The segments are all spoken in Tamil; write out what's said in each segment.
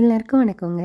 எல்லாருக்கும் வணக்கங்க.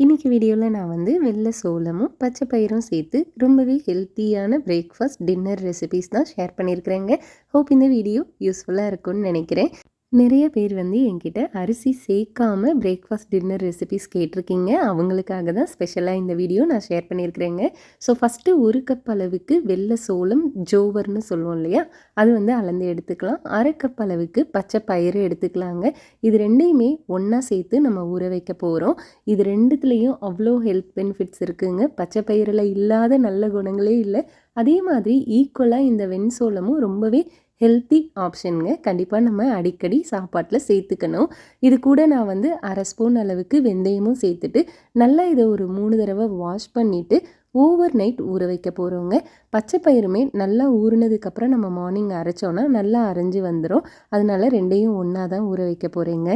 இன்றைக்கி வீடியோவில் நான் வந்து வெள்ளை சோளமும் பச்சை பயிரும் சேர்த்து ரொம்பவே ஹெல்த்தியான பிரேக்ஃபாஸ்ட் டின்னர் ரெசிபீஸ் தான் ஷேர் பண்ணியிருக்கிறேங்க. ஹோப் இந்த வீடியோ யூஸ்ஃபுல்லாக இருக்கும்னு நினைக்கிறேன். நிறைய பேர் வந்து என்கிட்ட அரிசி சேர்க்காம பிரேக்ஃபாஸ்ட் டின்னர் ரெசிபிஸ் கேட்டிருக்கீங்க. அவங்களுக்காக தான் ஸ்பெஷலாக இந்த வீடியோ நான் ஷேர் பண்ணியிருக்கிறேங்க. ஸோ ஃபஸ்ட்டு ஒரு கப் அளவுக்கு வெள்ளை சோளம் ஜோவர்னு சொல்லுவோம் இல்லையா? அது வந்து அளந்து எடுத்துக்கலாம். அரை கப் அளவுக்கு பச்சை பயிறு எடுத்துக்கலாங்க. இது ரெண்டையுமே ஒன்றா சேர்த்து நம்ம ஊற வைக்க போகிறோம் இது ரெண்டுத்துலேயும் அவ்வளோ ஹெல்த் பெனிஃபிட்ஸ் இருக்குங்க. பச்சை பயிரில் இல்லாத நல்ல குணங்களே இல்லை. அதே மாதிரி ஈக்குவலாக இந்த வெண் சோளமும் ரொம்பவே ஹெல்த்தி ஆப்ஷனுங்க கண்டிப்பாக நம்ம அடிக்கடி சாப்பாட்டில் சேர்த்துக்கணும். இது கூட நான் வந்து அரை ஸ்பூன் அளவுக்கு வெந்தயமும் சேர்த்துட்டு நல்லா இதை ஒரு மூணு தடவை வாஷ் பண்ணிவிட்டு ஓவர் நைட் ஊற வைக்க போகிறோங்க பச்சை பயிருமே நல்லா ஊறினதுக்கப்புறம் நம்ம மார்னிங் அரைச்சோன்னா நல்லா அரைஞ்சி வந்துடும் அதனால ரெண்டையும் ஒன்றா தான் ஊற வைக்க போகிறேங்க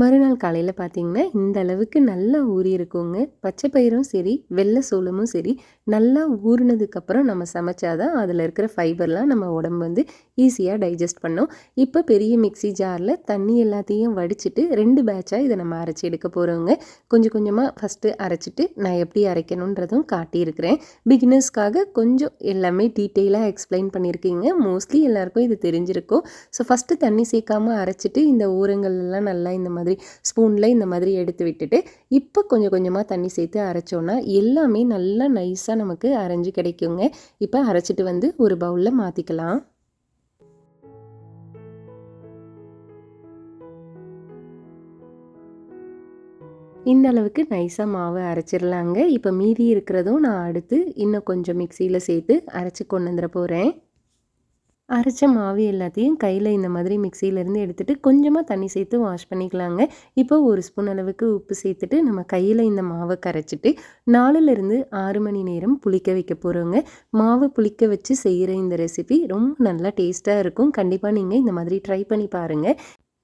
மறுநாள் காலையில் பார்த்தீங்கன்னா இந்த அளவுக்கு நல்லா ஊறி இருக்குங்க. பச்சை பயிரும் சரி வெள்ளை சோளமும் சரி நல்லா ஊறினதுக்கப்புறம் நம்ம சமைச்சாதான் அதில் இருக்கிற ஃபைபர்லாம் நம்ம உடம்பு வந்து ஈஸியாக டைஜஸ்ட் பண்ணோம். இப்போ பெரிய மிக்சி ஜாரில் தண்ணி எல்லாத்தையும் வடிச்சிட்டு ரெண்டு பேட்சாக இதை நம்ம அரைச்சி எடுக்க போகிறோங்க கொஞ்சம் கொஞ்சமாக ஃபஸ்ட்டு அரைச்சிட்டு நான் எப்படி அரைக்கணுன்றதும் காட்டியிருக்கிறேன். பிகினர்ஸ்க்காக கொஞ்சம் எல்லாமே டீட்டெயிலாக எக்ஸ்பிளைன் பண்ணியிருக்கீங்க. மோஸ்ட்லி எல்லாருக்கும் இது தெரிஞ்சிருக்கும். ஸோ ஃபஸ்ட்டு தண்ணி சேர்க்காமல் அரைச்சிட்டு இந்த ஊரங்கள்லாம் நல்லா இந்த மாதிரி மாதிரி ஸ்பூனில் இந்த மாதிரி எடுத்து விட்டுட்டு இப்போ கொஞ்சம் கொஞ்சமாக தண்ணி சேர்த்து அரைச்சோன்னா எல்லாமே நல்லா நைஸாக நமக்கு அரைஞ்சு கிடைக்குங்க. இப்போ அரைச்சிட்டு வந்து ஒரு பவுலில் மாற்றிக்கலாம் இந்த அளவுக்கு நைஸாக மாவை அரைச்சிடலாங்க இப்போ மீதி இருக்கிறதும் நான் அடுத்து இன்னும் கொஞ்சம் மிக்சியில் சேர்த்து அரைச்சி கொண்டு வந்துட போகிறேன் அரைச்ச மாவு எல்லாத்தையும் கையில் இந்த மாதிரி மிக்சியிலேருந்து எடுத்துகிட்டு கொஞ்சமாக தண்ணி சேர்த்து வாஷ் பண்ணிக்கலாங்க. இப்போ ஒரு ஸ்பூன் அளவுக்கு உப்பு சேர்த்துட்டு நம்ம கையில் இந்த மாவை கரைச்சிட்டு நாலுலேருந்து ஆறு மணி நேரம் புளிக்க வைக்க போகிறோங்க மாவு புளிக்க வச்சு செய்கிற இந்த ரெசிபி ரொம்ப நல்லா டேஸ்ட்டாக இருக்கும். கண்டிப்பாக நீங்கள் இந்த மாதிரி ட்ரை பண்ணி பாருங்கள்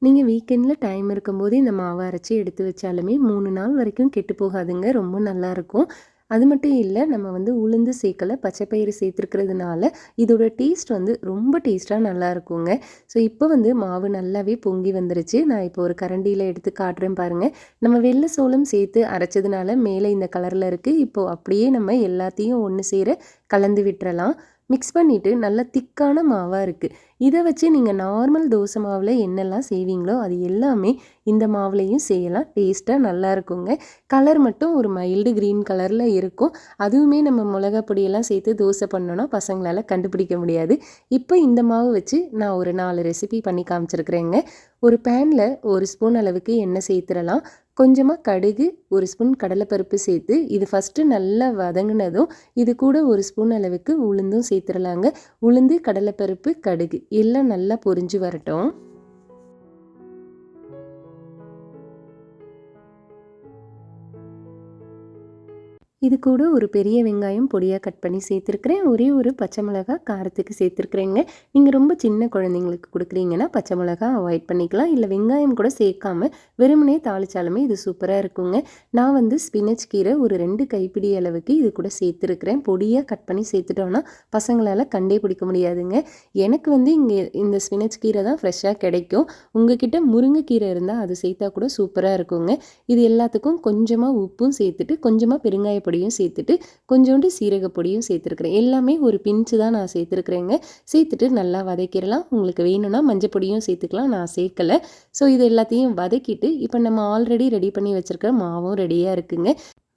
நீங்கள் வீக்கெண்டில் டைம் இருக்கும்போது இந்த மாவை அரைச்சி எடுத்து வச்சாலுமே மூணு நாள் வரைக்கும் கெட்டு போகாதுங்க. ரொம்ப நல்லாயிருக்கும் அது மட்டும் இல்லை நம்ம வந்து உளுந்து சேர்க்கலை பச்சைப்பயிறு சேர்த்துருக்கிறதுனால இதோட டேஸ்ட் வந்து ரொம்ப டேஸ்ட்டாக நல்லா இருக்குங்க. ஸோ இப்போ வந்து மாவு நல்லாவே பொங்கி வந்துருச்சு. நான் இப்போ ஒரு கரண்டியில் எடுத்து காட்டுறேன் பாருங்கள் நம்ம வெள்ளை சோளம் சேர்த்து அரைச்சதுனால மேலே இந்த கலரில் இருக்குது இப்போது அப்படியே நம்ம எல்லாத்தையும் ஒன்று சேர கலந்து விட்டுறலாம். மிக்ஸ் பண்ணிவிட்டு நல்ல திக்கான மாவாக இருக்குது இதை வச்சு நீங்கள் நார்மல் தோசை மாவில் என்னெல்லாம் செய்வீங்களோ அது எல்லாமே இந்த மாவுலேயும் செய்யலாம். டேஸ்ட்டாக நல்லா இருக்குங்க. கலர் மட்டும் ஒரு மைல்டு க்ரீன் கலரில் இருக்கும். அதுவுமே நம்ம மிளகா பொடியெல்லாம் சேர்த்து தோசை பண்ணோன்னா பசங்களால் கண்டுபிடிக்க முடியாது. இப்போ இந்த மாவு வச்சு நான் ஒரு நாலு ரெசிபி பண்ணி காமிச்சிருக்கிறேங்க. ஒரு பேனில் ஒரு ஸ்பூன் அளவுக்கு எண்ணெய் சேர்த்துடலாம். கொஞ்சமாக கடுகு ஒரு ஸ்பூன் கடலைப்பருப்பு சேர்த்து இது ஃபஸ்ட்டு நல்லா வதங்கினதும் இது கூட ஒரு ஸ்பூன் அளவுக்கு உளுந்தும் சேர்த்துடலாங்க. உளுந்து கடலைப்பருப்பு கடுகு எல்லாம் நல்லா பொரிஞ்சு வரட்டும். இது கூட ஒரு பெரிய வெங்காயம் பொடியாக கட் பண்ணி சேர்த்துருக்குறேன். ஒரே ஒரு பச்சை மிளகா காரத்துக்கு சேர்த்துருக்குறேங்க. நீங்கள் ரொம்ப சின்ன குழந்தைங்களுக்கு கொடுக்குறீங்கன்னா பச்சை மிளகா அவாய்ட் பண்ணிக்கலாம். இல்லை வெங்காயம் கூட சேர்க்காம வெறுமனே தாளிச்சாலுமே இது சூப்பராக இருக்குங்க. நான் வந்து ஸ்பினச் கீரை ஒரு ரெண்டு கைப்பிடி அளவுக்கு இது கூட சேர்த்துருக்குறேன். பொடியாக கட் பண்ணி சேர்த்துட்டோன்னா பசங்களால் கண்டே பிடிக்க முடியாதுங்க. எனக்கு வந்து இங்கே இந்த ஸ்பினச் கீரை தான் ஃப்ரெஷ்ஷாக கிடைக்கும். உங்ககிட்ட முருங்கைக்கீரை இருந்தால் அது சேர்த்தா கூட சூப்பராக இருக்குங்க. இது எல்லாத்துக்கும் கொஞ்சமாக உப்பும் சேர்த்துட்டு கொஞ்சமாக பெருங்காய பொடியும் சேர்த்துட்டு கொஞ்சோண்டு சீரக பொடியும் சேர்த்துருக்குறேன். எல்லாமே ஒரு பிஞ்சு தான் நான் சேர்த்துருக்குறேங்க. சேர்த்துட்டு நல்லா வதக்கிடலாம். உங்களுக்கு வேணும்னா மஞ்சள் பொடியும் சேர்த்துக்கலாம். நான் சேர்க்கலை. ஸோ இது எல்லாத்தையும் வதக்கிட்டு இப்போ நம்ம ஆல்ரெடி ரெடி பண்ணி வச்சுருக்க மாவும் ரெடியாக இருக்குங்க.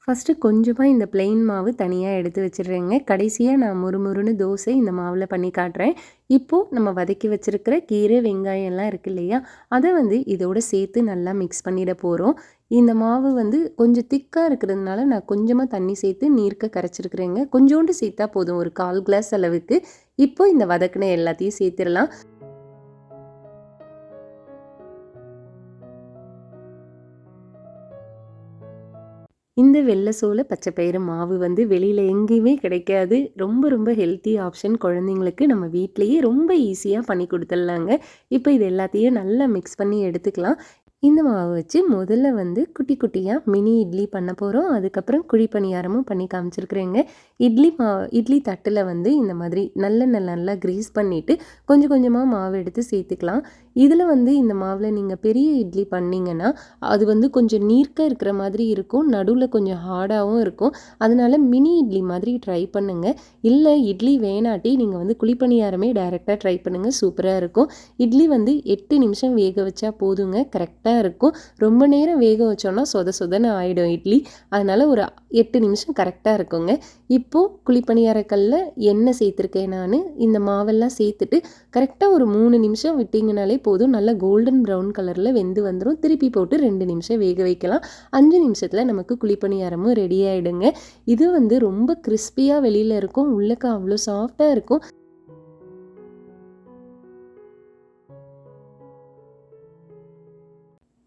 ஃபஸ்ட்டு கொஞ்சமாக இந்த பிளெயின் மாவு தனியாக எடுத்து வச்சிடுறேங்க. கடைசியாக நான் முறுமுறுன்னு தோசை இந்த மாவில் பண்ணி காட்டுறேன். இப்போது நம்ம வதக்கி வச்சுருக்கிற கீரை வெங்காயம்லாம் இருக்குது இல்லையா? அதை வந்து இதோட சேர்த்து நல்லா மிக்ஸ் பண்ணிட போகிறோம் இந்த மாவு வந்து கொஞ்சம் திக்காக இருக்கிறதுனால நான் கொஞ்சமாக தண்ணி சேர்த்து நீர்க்க கரைச்சிருக்கிறேங்க. கொஞ்சோண்டு சேர்த்தா போதும் ஒரு கால் கிளாஸ் அளவுக்கு. இப்போ இந்த வதக்கின எல்லாத்தையும் சேர்த்துடலாம். இந்த வெள்ளை சோள பச்சை பயிறு மாவு வந்து வெளியில் எங்கேயுமே கிடைக்காது. ரொம்ப ரொம்ப ஹெல்த்தி ஆப்ஷன் குழந்தைங்களுக்கு நம்ம வீட்லேயே ரொம்ப ஈஸியாக பண்ணி கொடுத்துடலாங்க. இப்போ இது எல்லாத்தையும் நல்லா மிக்ஸ் பண்ணி எடுத்துக்கலாம். இந்த மாவு வச்சு முதல்ல வந்து குட்டி குட்டியாக மினி இட்லி பண்ண போகிறோம் அதுக்கப்புறம் குழி பணியாரமும் பண்ணி காமிச்சிருக்கிறேங்க. இட்லி மா இட்லி தட்டில் வந்து இந்த மாதிரி நல்ல நல்ல நல்லா க்ரீஸ் பண்ணிவிட்டு கொஞ்சம் கொஞ்சமாக மாவு எடுத்து சேர்த்துக்கலாம். இதில் வந்து இந்த மாவில் நீங்கள் பெரிய இட்லி பண்ணிங்கன்னா அது வந்து கொஞ்சம் நீர்க்க இருக்கிற மாதிரி இருக்கும் நடுவில் கொஞ்சம் ஹார்டாகவும் இருக்கும். அதனால் மினி இட்லி மாதிரி ட்ரை பண்ணுங்கள் இல்லை இட்லி வேணாட்டி நீங்கள் வந்து குழிப்பணியாரமே டைரெக்டாக ட்ரை பண்ணுங்கள் சூப்பராக இருக்கும். இட்லி வந்து எட்டு நிமிஷம் வேக வச்சா போதுங்க கரெக்டாக இருக்கும். ரொம்ப நேரம் வேக வச்சோன்னா சொத சொதன்னு ஆகிடும் இட்லி. அதனால் ஒரு எட்டு நிமிஷம் கரெக்டாக இருக்குங்க. இப்போது குழிப்பணியாரக்கல்ல எண்ணெய் சேர்த்துருக்கேன் நான். இந்த மாவெல்லாம் சேர்த்துட்டு கரெக்டாக ஒரு மூணு நிமிஷம் விட்டிங்கனாலே போதும் நல்லா கோல்டன் ப்ரௌன் கலரில் வெந்து வந்துடும் திருப்பி போட்டு ரெண்டு நிமிஷம் வேக வைக்கலாம். அஞ்சு நிமிஷத்தில் நமக்கு குழிப்பணியாரமும் ரெடி ஆகிடுங்க இது வந்து ரொம்ப கிறிஸ்பியாக வெளியில் இருக்கும். உள்ளக்க அவ்வளோ சாஃப்டாக இருக்கும்.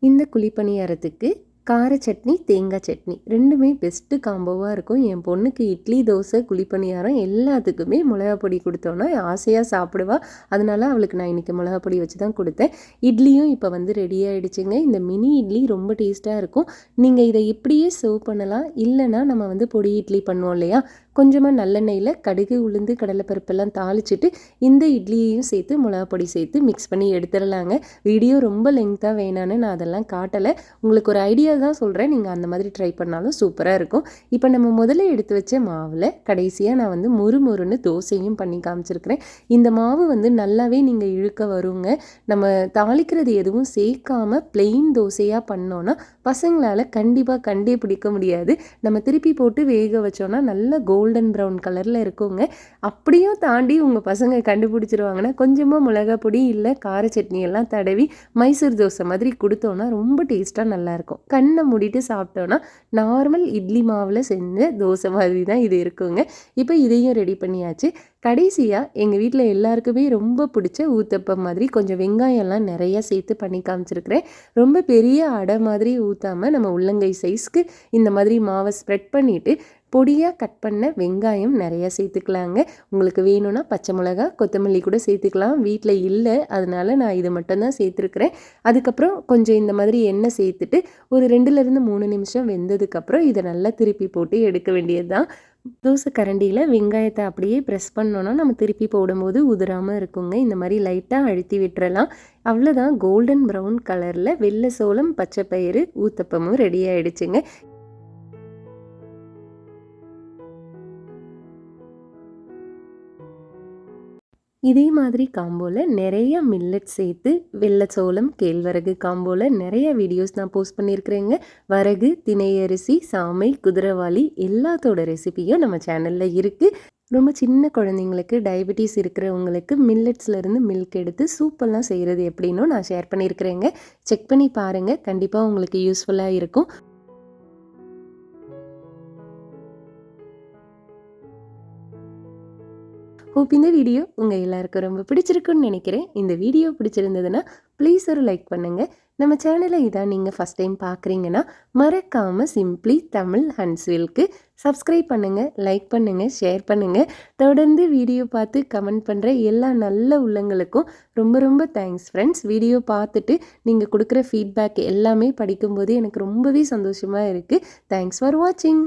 இந்த குழிப்பணியாரத்துக்கு கார சட்னி தேங்காய் சட்னி. ரெண்டுமே பெஸ்ட்டு காம்போவாக இருக்கும். என் பொண்ணுக்கு இட்லி தோசை குழிப்பணியாரம் எல்லாத்துக்குமே மிளகா பொடி கொடுத்தோன்னா ஆசையாக சாப்பிடுவா. அதனால் அவளுக்கு நான் இன்றைக்கி மிளகா பொடி வச்சு தான் கொடுத்தேன். இட்லியும் இப்போ வந்து ரெடி ஆகிடுச்சுங்க இந்த மினி இட்லி ரொம்ப டேஸ்ட்டாக இருக்கும். நீங்கள் இதை இப்படியே சர்வ் பண்ணலாம். இல்லைனா நம்ம வந்து பொடி இட்லி பண்ணுவோம் இல்லையா? கொஞ்சமாக நல்லெண்ணெயில் கடுகு உளுந்து கடலைப்பருப்பெல்லாம் தாளிச்சிட்டு இந்த இட்லியையும் சேர்த்து மிளகா பொடி சேர்த்து மிக்ஸ் பண்ணி எடுத்துடலாங்க. வீடியோ ரொம்ப லெங்க்த்தாக வேணான்னு நான் அதெல்லாம் காட்டலை. உங்களுக்கு ஒரு ஐடியா தான் சொல்கிறேன் நீங்கள் அந்த மாதிரி ட்ரை பண்ணாலும் சூப்பராக இருக்கும். இப்போ நம்ம முதல்ல எடுத்து வச்ச மாவில் கடைசியாக நான் வந்து முறு முறுன்னு தோசையும் பண்ணி காமிச்சிருக்கிறேன். இந்த மாவு வந்து நல்லாவே நீங்கள் இழுக்க வருங்க. நம்ம தாளிக்கிறது எதுவும் சேர்க்காம பிளெயின் தோசையாக பண்ணோன்னா பசங்களால் கண்டிப்பாக கண்டே பிடிக்க முடியாது. நம்ம திருப்பி போட்டு வேக வச்சோன்னா நல்ல கோல்டன் ப்ரௌன் கலரில் இருக்குங்க. அப்படியும் தாண்டி உங்கள் பசங்க கண்டுபிடிச்சிருவாங்கன்னா கொஞ்சமாக மிளகா பொடி இல்லை கார சட்னி எல்லாம் தடவி மைசூர் தோசை மாதிரி கொடுத்தோன்னா ரொம்ப டேஸ்ட்டாக நல்லாயிருக்கும் கண்ணை மூடிட்டு சாப்பிட்டோன்னா நார்மல் இட்லி மாவில் செஞ்ச தோசை மாதிரி தான் இது இருக்குங்க. இப்போ இதையும் ரெடி பண்ணியாச்சு. கடைசியாக எங்கள் வீட்டில் எல்லாருக்குமே ரொம்ப பிடிச்ச ஊத்தப்பம் மாதிரி கொஞ்சம் வெங்காயம்லாம் நிறையா சேர்த்து பண்ணி காமிச்சிருக்கிறேன். ரொம்ப பெரிய அடை மாதிரி ஊற்றாமல் நம்ம உள்ளங்கை சைஸ்க்கு இந்த மாதிரி மாவை ஸ்ப்ரெட் பண்ணிவிட்டு பொடியாக கட் பண்ண வெங்காயம் நிறையா சேர்த்துக்கலாங்க. உங்களுக்கு வேணும்னா பச்சை மிளகா கொத்தமல்லி கூட சேர்த்துக்கலாம். வீட்டில் இல்லை அதனால் நான் இது மட்டும்தான் சேர்த்துருக்குறேன். அதுக்கப்புறம் கொஞ்சம் இந்த மாதிரி எண்ணெய் சேர்த்துட்டு ஒரு ரெண்டுலேருந்து மூணு நிமிஷம் வெந்ததுக்கப்புறம் இதை நல்லா திருப்பி போட்டு எடுக்க வேண்டியது தான் தோசை கரண்டியில் வெங்காயத்தை அப்படியே ப்ரெஸ் பண்ணோன்னா நம்ம திருப்பி போடும்போது உதிராமல் இருக்குங்க. இந்த மாதிரி லைட்டாக அழுத்தி விட்டுறலாம். அவ்வளோதான் கோல்டன் ப்ரௌன் கலரில் வெள்ளை சோளம் பச்சை பயிறு ஊத்தப்பமும் ரெடி ஆகிடுச்சுங்க இதே மாதிரி காம்போவில் நிறைய மில்லட் சேர்த்து வெள்ளச்சோளம் கேழ்வரகு காம்போவில் நிறைய வீடியோஸ் நான் போஸ்ட் பண்ணியிருக்கிறேங்க. வரகு திணையரிசி சாமை குதிரவாளி எல்லாத்தோட ரெசிபியும் நம்ம சேனலில் இருக்குது ரொம்ப சின்ன குழந்தைங்களுக்கு டயபெட்டிஸ் இருக்கிறவங்களுக்கு மில்லட்ஸ்லேருந்து மில்க் எடுத்து சூப்பெல்லாம் செய்கிறது எப்படின்னும் நான் ஷேர் பண்ணியிருக்கிறேங்க. செக் பண்ணி பாருங்கள் கண்டிப்பாக உங்களுக்கு யூஸ்ஃபுல்லாக இருக்கும். ஹோப் இந்த வீடியோ உங்கள் எல்லாருக்கும் ரொம்ப பிடிச்சிருக்குன்னு நினைக்கிறேன். இந்த வீடியோ பிடிச்சிருந்ததுன்னா ப்ளீஸ் ஒரு லைக் பண்ணுங்கள் நம்ம சேனலை இதான் நீங்கள் ஃபஸ்ட் டைம் பார்க்குறீங்கன்னா மறக்காமல் சிம்ப்ளி தமிழ் ஹன்ஸ்வில்க்கு சப்ஸ்கிரைப் பண்ணுங்கள் லைக் பண்ணுங்கள் ஷேர் பண்ணுங்கள் தொடர்ந்து வீடியோ பார்த்து கமெண்ட் பண்ணுற எல்லா நல்ல உள்ளங்களுக்கும் ரொம்ப ரொம்ப தேங்க்ஸ் ஃப்ரெண்ட்ஸ் வீடியோ பார்த்துட்டு நீங்கள் கொடுக்குற ஃபீட்பேக் எல்லாமே படிக்கும்போது எனக்கு ரொம்பவே சந்தோஷமாக இருக்குது தேங்க்ஸ் ஃபார் வாட்சிங்